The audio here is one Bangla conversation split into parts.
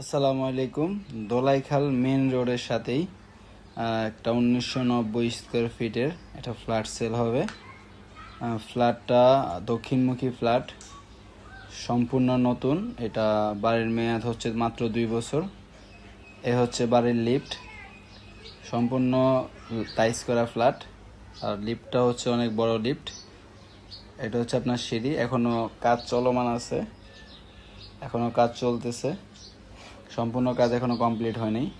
আসসালামু আলাইকুম। দোলাইখাল মেন রোডের সাথেই একটা উনিশশো নব্বই স্কোয়ার ফিটের একটা ফ্ল্যাট সেল হবে। ফ্ল্যাটটা দক্ষিণমুখী ফ্ল্যাট সম্পূর্ণ নতুন। এটা বাড়ির মেয়াদ হচ্ছে মাত্র দুই বছর। এ হচ্ছে বাড়ির লিফট সম্পূর্ণ টাইস করা ফ্ল্যাট আর লিফটটা হচ্ছে অনেক বড় লিফট এটা হচ্ছে আপনার সিঁড়ি। এখনও কাজ চলমান আছে। এখনও কাজ চলতেছে। সম্পূর্ণ কাজ এখনও কমপ্লিট হয়নি।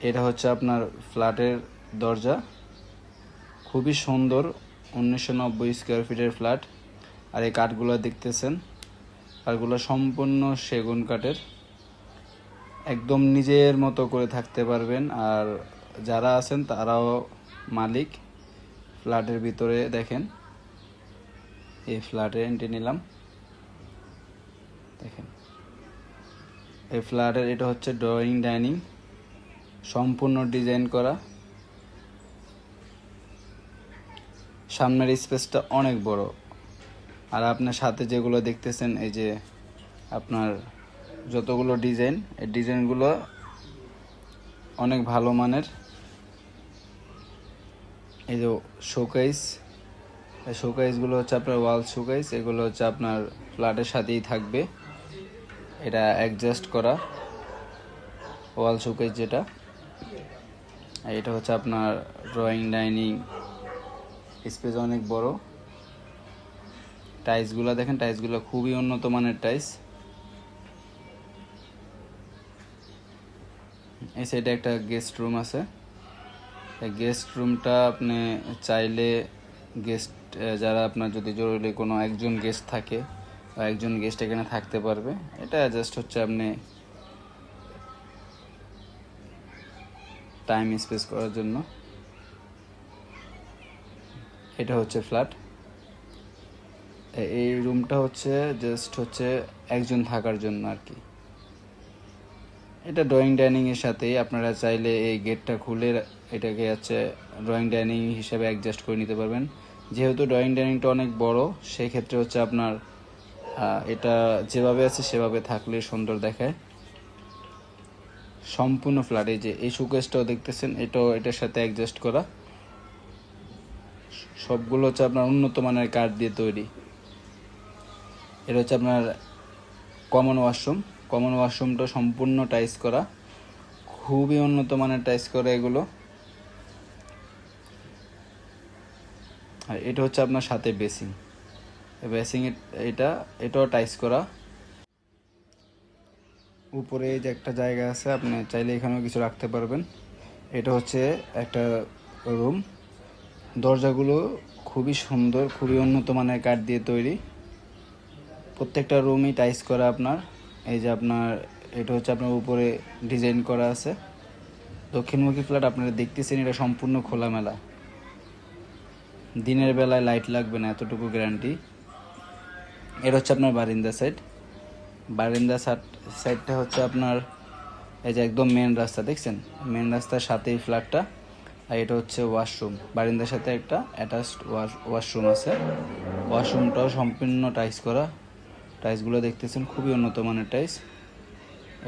এটা হচ্ছে আপনার ফ্ল্যাটের দরজা। খুবই সুন্দর, উনিশশো নব্বই স্কোয়ার ফিটের ফ্ল্যাট। আর এই কাঠগুলো দেখতেছেন, কাঠগুলো সম্পূর্ণ সেগুন কাঠের। একদম নিজের মতো করে থাকতে পারবেন। আর যারা আছেন, তারাও মালিক। ফ্ল্যাটের ভিতরে দেখেন, এই ফ্ল্যাটে এন্ট্রি নিলাম। দেখেন। এই ফ্ল্যাটের এটা হচ্ছে ড্রয়িং, ডাইনিং, সম্পূর্ণ ডিজাইন করা। সামনের স্পেসটা অনেক বড়। আর আপনার সাথে যেগুলো দেখতেছেন, এই যে আপনার যতগুলো ডিজাইন, এই ডিজাইনগুলো অনেক ভালো মানের। এই যে শোকেস শোকেসগুলো হচ্ছে আপনার ওয়াল শোকেস, এগুলো হচ্ছে আপনার ফ্ল্যাটের সাথেই থাকবে। এটা অ্যাডজাস্ট করা ওয়াল শোকেস যেটা। এটা হচ্ছে আপনার ড্রয়িং ডাইনিং স্পেস অনেক বড়। টাইলসগুলো দেখেন টাইলসগুলো খুবই উন্নত মানের টাইলস এই সাইডে একটা গেস্ট রুম আছে। গেস্ট রুমটা আপনি চাইলে গেস্ট যারা আপনার যদি জরুরি কোনো একজন গেস্ট থাকে বা একজন গেস্ট এখানে থাকতে পারবে। এটা জাস্ট হচ্ছে আপনি টাইম স্পেস করার জন্য। এটা হচ্ছে ফ্ল্যাট এই রুমটা হচ্ছে জাস্ট হচ্ছে একজন থাকার জন্য আর কি। এটা ড্রয়িং ডাইনিংয়ের সাথেই আপনারা চাইলে এই গেটটা খুলে এটাকে হচ্ছে ড্রয়িং ডাইনিং হিসেবে অ্যাডজাস্ট করে নিতে পারবেন। যেহেতু ড্রয়িং ডাইনিংটা অনেক বড় সেই ক্ষেত্রে হচ্ছে আপনার এটা যেভাবে আছে সেভাবে থাকলে সুন্দর দেখায়। সম্পূর্ণ ফ্ল্যাটে যে এই শোকেসটাও দেখতেছেন, এটাও এটার সাথে অ্যাডজাস্ট করা। সবগুলো হচ্ছে আপনার উন্নত মানের কাঠ দিয়ে তৈরি। এটা হচ্ছে আপনার কমন ওয়াশরুম কমন ওয়াশরুমটা সম্পূর্ণ টাইস করা। খুবই উন্নত মানের টাইস করা এগুলো। আর এটা হচ্ছে আপনার সাথে বেসিং বেসিং এটা, এটাও টাইস করা। উপরে যে একটা জায়গা আছে, আপনি চাইলে এখানেও কিছু রাখতে পারবেন। এটা হচ্ছে একটা রুম দরজাগুলো খুবই সুন্দর, খুবই উন্নত মানের কাঠ দিয়ে তৈরি। প্রত্যেকটা রুমই টাইস করা আপনার। এই যে আপনার, এটা হচ্ছে আপনার উপরে ডিজাইন করা আছে। দক্ষিণমুখী ফ্ল্যাট আপনারা দেখতেছেন, এটা সম্পূর্ণ খোলামেলা। দিনের বেলায় লাইট লাগবে না, এতটুকু গ্যারান্টি এটা হচ্ছে আপনার বারিন্দা সাইড বারিন্দা সাইডটা হচ্ছে আপনার, এই যে একদম মেন রাস্তা, দেখছেন? মেন রাস্তার সাথেই ফ্ল্যাটটা আর এটা হচ্ছে ওয়াশরুম বারিন্দার সাথে একটা অ্যাটাচড ওয়াশরুম আছে। ওয়াশরুমটাও সম্পূর্ণ টাইস করা। টাইলসগুলো দেখতেছেন, খুবই উন্নত মানের টাইলস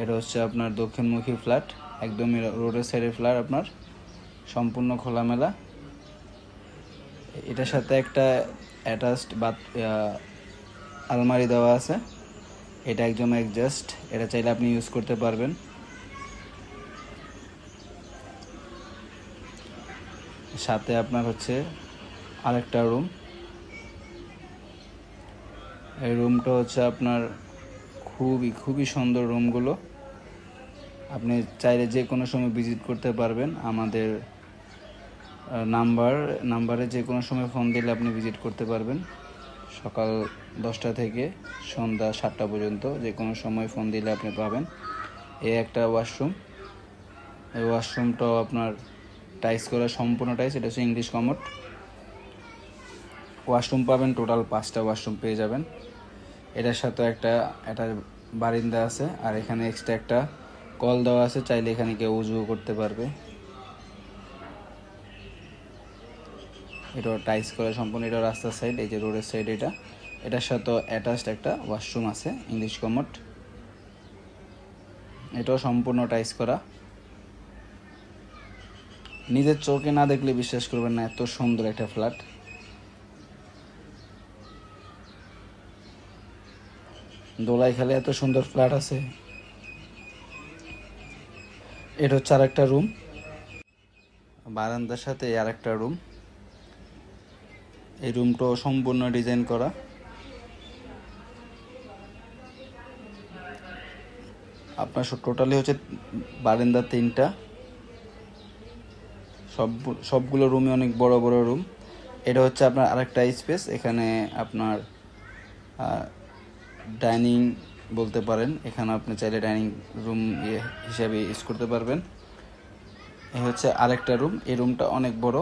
এটা হচ্ছে আপনার দক্ষিণমুখী ফ্ল্যাট একদমই রোডের সাইডের ফ্ল্যাট আপনার, সম্পূর্ণ খোলামেলা। এটার সাথে একটা অ্যাটাচড বাথ আলমারি দেওয়া আছে। এটা একদম অ্যাডজাস্ট এটা চাইলে আপনি ইউজ করতে পারবেন। সাথে আপনার হচ্ছে আরেকটা রুম এই রুমটা হচ্ছে আপনার খুবই খুবই সুন্দর রুমগুলো আপনি চাইলে যে কোনো সময় ভিজিট করতে পারবেন। আমাদের নাম্বার নাম্বারে যে কোনো সময় ফোন দিলে আপনি ভিজিট করতে পারবেন। সকাল দশটা থেকে সন্ধ্যা সাতটা পর্যন্ত যে কোনো সময় ফোন দিলে আপনি পাবেন। এই একটা ওয়াশরুম। এই ওয়াশরুমটাও আপনার টাইস করা সম্পূর্ণ টাইস এটা হচ্ছে ইংলিশ কমোড। ওয়াশরুম পাবেন, টোটাল পাঁচটা ওয়াশরুম পেয়ে যাবেন। এটার সাথে একটা একটা বারিন্দা আছে, আর এখানে এক্সট্রা একটা কল দেওয়া আছে, চাইলে এখানে কেউ উজু করতে পারবে। এটা টাইস করা সম্পূর্ণ এটা রাস্তার সাইড এই যে রোডের সাইড এটা। এটার সাথে অ্যাটাচড একটা ওয়াশরুম আছে ইংলিশ কমোড এটাও সম্পূর্ণ টাইস করা। নিজের চোখে না দেখলে বিশ্বাস করবেন না, এত সুন্দর একটা ফ্ল্যাট দোলাই খেলে এত সুন্দর ফ্ল্যাট আছে। এটা হচ্ছে আর একটা রুম বারান্দার সাথে আর একটা রুম এই রুমটাও সম্পূর্ণ ডিজাইন করা। আপনার টোটালি হচ্ছে বারান্দা তিনটা। সব, সবগুলো রুমই অনেক বড় বড় রুম এটা হচ্ছে আপনার আরেকটা স্পেস এখানে আপনার ডাইনিং বলতে পারেন। এখানে আপনি চাইলে ডাইনিং রুম হিসাবে ইউজ করতে পারবেন। এ হচ্ছে আরেকটা রুম এই রুমটা অনেক বড়।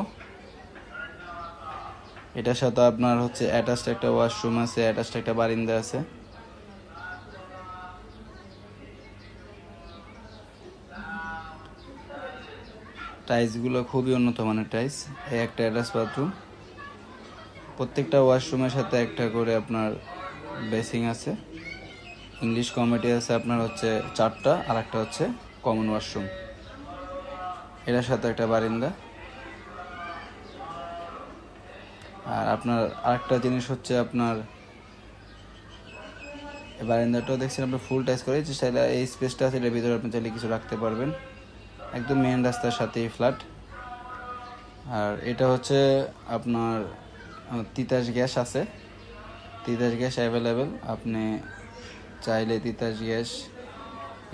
এটার সাথে আপনার হচ্ছে অ্যাটাচড একটা ওয়াশরুম আছে অ্যাটাচড একটা বারিন্দা আছে। টাইলসগুলো খুবই উন্নত মানের টাইলস এই একটা অ্যাটাচ বাথরুম প্রত্যেকটা ওয়াশরুমের সাথে একটা করে আপনার বেসিং আছে। ইংলিশ কমিটি আছে আপনার হচ্ছে চারটা আর একটা হচ্ছে কমন ওয়াশরুম এটার সাথে একটা বারিন্দা। আর আপনার আরেকটা জিনিস হচ্ছে আপনার, এই বারিন্দাটাও দেখছেন আপনি ফুল টাইস করে চাইলে এই স্পেসটা আছে ভিতরে আপনি চাইলে কিছু রাখতে পারবেন। একদম মেন রাস্তার সাথেই ফ্ল্যাট আর এটা হচ্ছে আপনার তিতাস গ্যাস আছে। তিতাস গ্যাস অ্যাভেলেবেল আপনি চাইলে তিতাস গ্যাস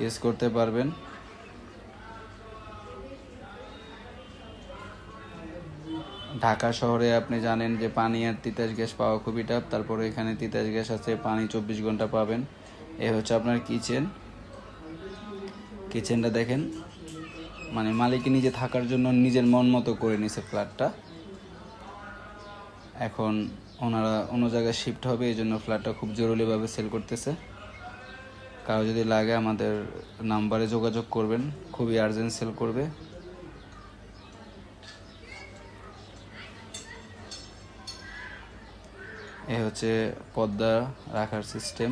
ইউজ করতে পারবেন। ঢাকা শহরে আপনি জানেন যে পানি আর তিতাস গ্যাস পাওয়া খুবই টাফ তারপরে এখানে তিতাস গ্যাস আছে, পানি চব্বিশ ঘণ্টা পাবেন। এ হচ্ছে আপনার কিচেন কিচেনটা দেখেন। মানে মালিক নিজে থাকার জন্য নিজের মন মতো করে নিছে ফ্ল্যাটটা এখন ওনারা অন্য জায়গায় শিফট হবে, এই জন্য ফ্ল্যাটটা খুব জরুরিভাবে সেল করতেছে। কারও যদি লাগে আমাদের নাম্বারে যোগাযোগ করবেন, খুবই আর্জেন্ট সেল করবে। এ হচ্ছে পর্দা রাখার সিস্টেম